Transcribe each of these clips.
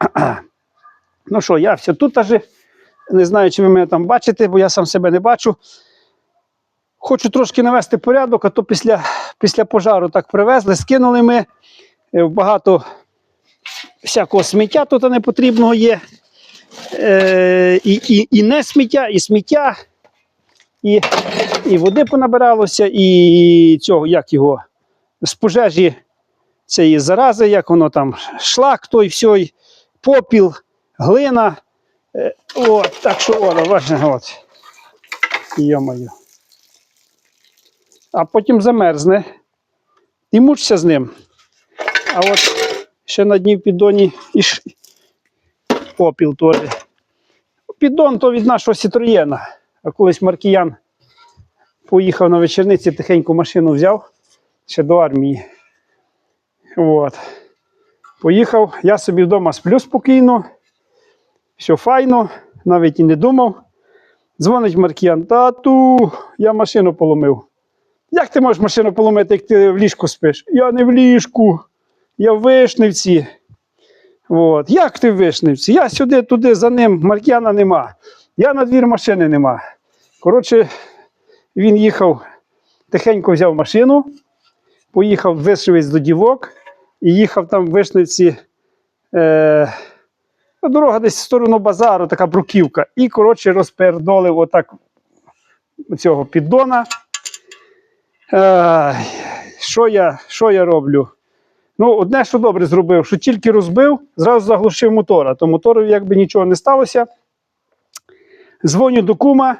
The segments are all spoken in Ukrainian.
Ну що, я все тут аж не знаю, чи ви мене там бачите, бо я сам себе не бачу. Хочу трошки навести порядок, а то після, після пожару так привезли, скинули ми. Е, Багато всякого сміття тут непотрібного є. Е, і, і, і не сміття, і сміття, і, і води понабиралося, і цього, як його, з пожежі цієї зарази, як воно там, шлак той всьой, попіл, глина. Е, от, так що, от, бачите, от. Йо-моє. А потім замерзне. І мучся з ним. А от ще на дні в піддоні і попіл теж. Піддон то від нашого Сітроєна. А колись Маркіян поїхав на вечорниці, тихеньку машину взяв ще до армії. От. Поїхав, я собі вдома сплю спокійно, все файно, навіть і не думав. Дзвонить Маркіян, тату, я машину поломив. Як ти можеш машину поломити, як ти в ліжку спиш? Я не в ліжку, я в вишневці. От. Як ти в вишневці? Я сюди, туди, за ним, Маркіяна нема. Я на двір машини нема. Коротше, він їхав, тихенько взяв машину, поїхав Вишивець до дівок і їхав там в Вишневці. Е, ну, дорога десь в сторону базару, така бруківка. І, коротше, розпердолив отак цього піддона. Е, що, я, що я роблю? Ну, одне, що добре зробив, що тільки розбив, зразу заглушив мотора. То мотору якби нічого не сталося. Дзвоню до кума,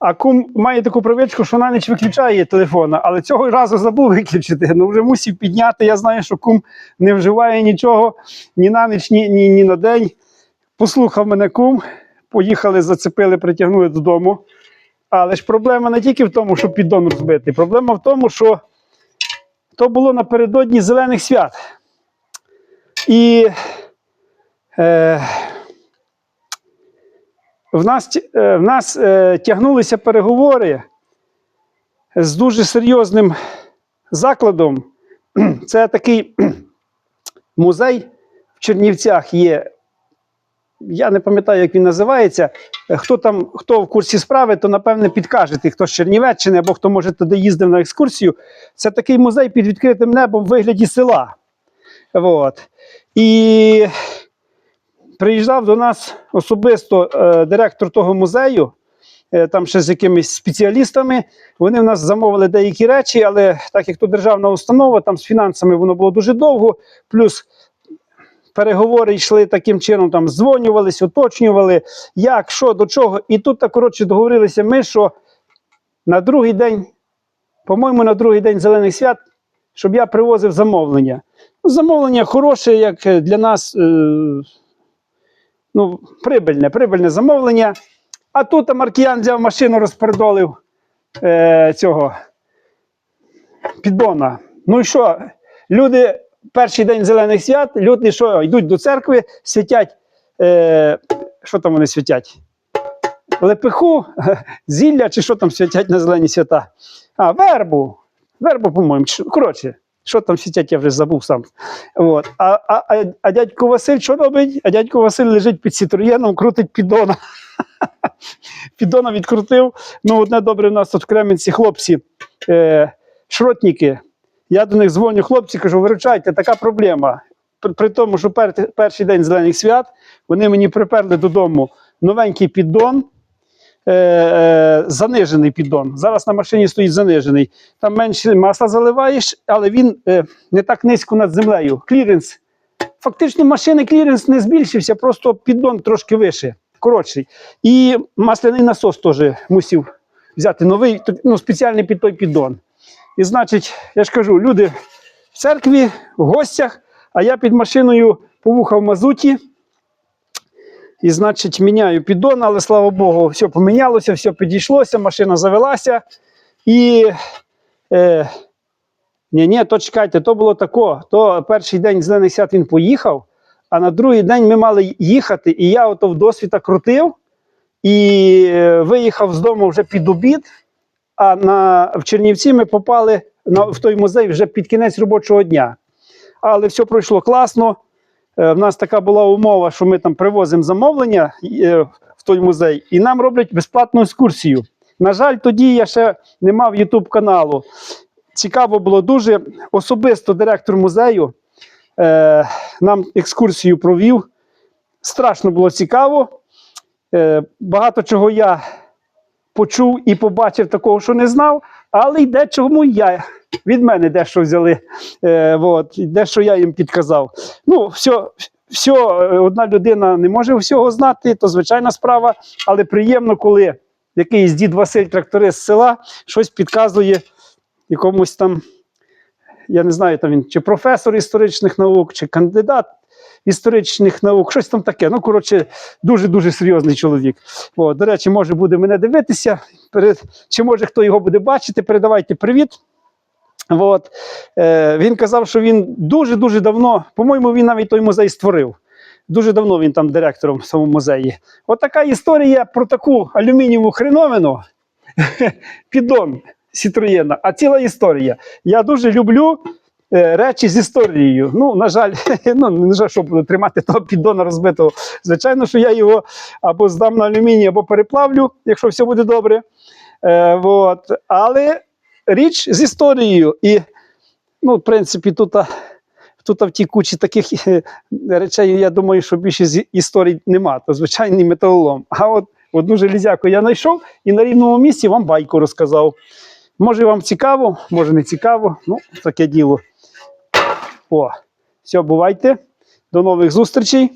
а кум має таку привичку, що на ніч виключає телефона, але цього разу забув виключити. Ну вже мусив підняти. Я знаю, що кум не вживає нічого ні на ніч, ні, ні, ні на день. Послухав мене кум, поїхали, зацепили, притягнули додому. Але ж проблема не тільки в тому, що піддон розбитий. Проблема в тому, що то було напередодні зелених свят. І е, в нас, е, в нас е, тягнулися переговори з дуже серйозним закладом. Це такий музей в Чернівцях є. Я не пам'ятаю, як він називається. Хто там, хто в курсі справи, то напевне підкажете, хто з Чернівеччини або хто може туди їздив на екскурсію. Це такий музей під відкритим небом в вигляді села. От. І приїжджав до нас особисто е, директор того музею, е, там ще з якимись спеціалістами. Вони в нас замовили деякі речі, але так як то державна установа, там з фінансами воно було дуже довго. Плюс переговори йшли таким чином, там дзвонювались, уточнювали, як, що, до чого. І тут, так, коротше, договорилися ми, що на другий день, по-моєму, на другий день зелених свят, щоб я привозив замовлення. Ну, Замовлення хороше, як для нас. Е- ну, прибильне, прибильне замовлення. А тут Маркіян взяв машину, розпередолив е, цього піддона. Ну і що? Люди перший день зелених свят, люди що, йдуть до церкви, святять. Е, що там вони святять? Лепеху, зілля чи що там святять на зелені свята? А, вербу. Вербу, по-моєму. Коротше, що там святять, я вже забув сам. От. А, а, а, дядько Василь що робить? А дядько Василь лежить під сітроєном, крутить піддона. піддона відкрутив. Ну, одне добре, у нас тут в Кременці хлопці, е, шротники. Я до них дзвоню, хлопці, кажу, виручайте, така проблема. При, при тому, що пер, перший день зелених свят вони мені приперли додому новенький піддон. Е, е, занижений піддон. Зараз на машині стоїть занижений. Там менше масла заливаєш, але він е, не так низько над землею. Кліренс. Фактично, машини кліренс не збільшився, просто піддон трошки вище, коротший. І масляний насос теж мусив взяти новий, ну, спеціальний під той піддон. І значить, я ж кажу, люди в церкві, в гостях, а я під машиною по вуха в мазуті. І, значить, міняю піддон, але слава Богу, все помінялося, все підійшлося, машина завелася. І е, ні, ні, то чекайте, то було тако. То перший день зелених свят він поїхав, а на другий день ми мали їхати, і я ото в досвіта крутив і е, виїхав з дому вже під обід. А на, в Чернівці ми попали на, в той музей вже під кінець робочого дня. Але все пройшло класно. Е, в нас така була умова, що ми там привозимо замовлення е, в той музей, і нам роблять безплатну екскурсію. На жаль, тоді я ще не мав YouTube каналу. Цікаво було дуже. Особисто директор музею е, нам екскурсію провів. Страшно було цікаво. Е, багато чого я почув і побачив такого, що не знав, але й дечому я від мене дещо взяли. Е, от, дещо я їм підказав. Ну, все, все, одна людина не може всього знати, то звичайна справа, але приємно, коли якийсь дід Василь, тракторист з села, щось підказує якомусь там, я не знаю, там він чи професор історичних наук, чи кандидат історичних наук, щось там таке. Ну, коротше, дуже-дуже серйозний чоловік. О, до речі, може буде мене дивитися, чи може хто його буде бачити, передавайте привіт. От. Е, він казав, що він дуже-дуже давно, по-моєму, він навіть той музей створив. Дуже давно він там директором в самому музеї. От така історія про таку алюмінієву хреновину, піддон Сітроєна, а ціла історія. Я дуже люблю речі з історією. Ну, на жаль, ну, не жаль, що буду тримати того піддона розбитого. Звичайно, що я його або здам на алюміній, або переплавлю, якщо все буде добре. Е, от. Але річ з історією. І, ну, в принципі, тут, тут в тій кучі таких е, речей, я думаю, що більше з історій нема. То звичайний металолом. А от одну железяку я знайшов і на рівному місці вам байку розказав. Може, вам цікаво, може не цікаво. Ну, таке діло. О, все, бувайте. До нових зустрічей.